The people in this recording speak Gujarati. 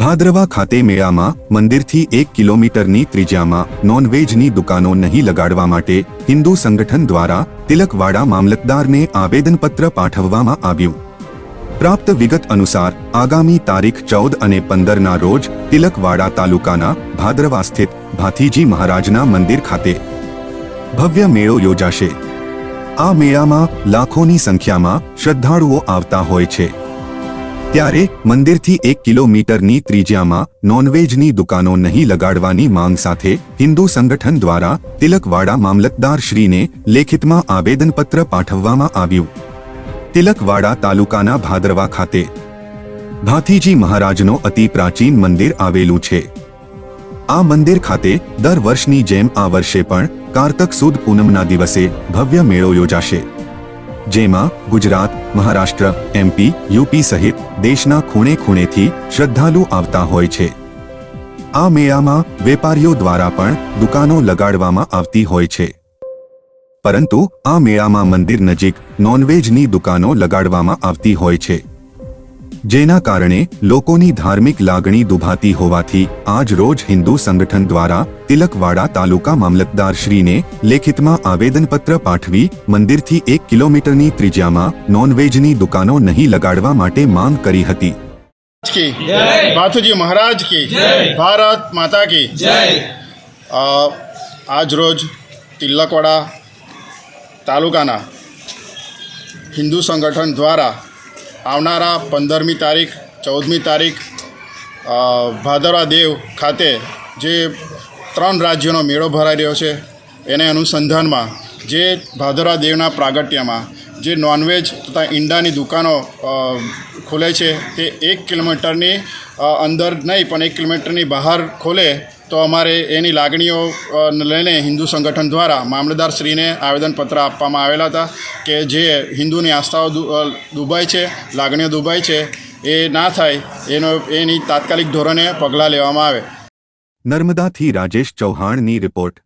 ભાદરવા ખાતે મેળામાં મંદિરથી એક કિલોમીટરની ત્રિજ્યામાં નોનવેજની દુકાનો નહીં લગાડવા માટે હિન્દુ સંગઠન દ્વારા તિલકવાડા મામલતદારને આવેદનપત્ર પાઠવવામાં આવ્યું. પ્રાપ્ત વિગત અનુસાર, આગામી તારીખ ચૌદ અને પંદરના રોજ તિલકવાડા તાલુકાના ભાદરવા સ્થિત ભાથીજી મહારાજના મંદિર ખાતે ભવ્ય મેળો યોજાશે. આ મેળામાં લાખોની સંખ્યામાં શ્રદ્ધાળુઓ આવતા હોય છે. ત્યારે મંદિરથી એક કિલોમીટરની ત્રિજ્યામાં નોનવેજની દુકાનો નહીં લગાડવાની માંગ સાથે હિન્દુ સંગઠન દ્વારા તિલકવાડા મામલતદાર શ્રીને લેખિતમાં આવેદનપત્ર પાઠવવામાં આવ્યું. તિલકવાડા તાલુકાના ભાદરવા ખાતે ભાથીજી મહારાજનો અતિ પ્રાચીન મંદિર આવેલું છે. આ મંદિર ખાતે દર વર્ષની જેમ આ વર્ષે પણ કારતક સુદ પૂનમના દિવસે ભવ્ય મેળો યોજાશે. જેમાં ગુજરાત, મહારાષ્ટ્ર એમપી યુપી સહિત દેશના ખૂણે ખૂણેથી શ્રદ્ધાળુ આવતા હોય છે. આ મેળામાં વેપારીઓ દ્વારા પણ દુકાનો લગાડવામાં આવતી હોય છે. પરંતુ આ મેળામાં મંદિર નજીક નોનવેજની દુકાનો લગાડવામાં આવતી હોય છે. જેના કારણે લોકોની ધાર્મિક લાગણી દુભાતી હોવાથી આજ રોજ હિન્દુ સંગઠન દ્વારા તિલકવાડા તાલુકા મામલતદાર શ્રીને લેખિતમાં આવેદનપત્ર પાઠવી મંદિરથી એક કિલોમીટરની ત્રિજ્યામાં નોનવેજની દુકાનો નહીં લગાડવા માટે માંગ કરી હતી की माथुजी महाराज की भारत माता की અ, આજ રોજ તિલકવાડા તાલુકાના હિન્દુ સંગઠન દ્વારા આવનારા પંદરમી તારીખ, ચૌદમી તારીખ ભાદરવા દેવ ખાતે જે ત્રણ રાજ્યોનો મેળો ભરાઈ રહ્યો છે, એને અનુસંધાનમાં જે ભાદરવા દેવના પ્રાગટ્યમાં જે નોનવેજ તથા ઈંડાની દુકાનો ખુલે છે, તે એક કિલોમીટરની અંદર નહીં પણ એક કિલોમીટરની બહાર ખોલે તો અમારે એની લાગણીઓ લઈને હિન્દુ સંગઠન દ્વારા મામલતદારશ્રીને આવેદનપત્ર આપવામાં આવેલા હતા કે જે હિન્દુની આસ્થાઓ દુભાય છે, લાગણીઓ દુભાય છે, એ ના થાય, એનો, એની તાત્કાલિક ધોરણે પગલાં લેવામાં આવે. નર્મદાથી રાજેશ ચૌહાણની રિપોર્ટ.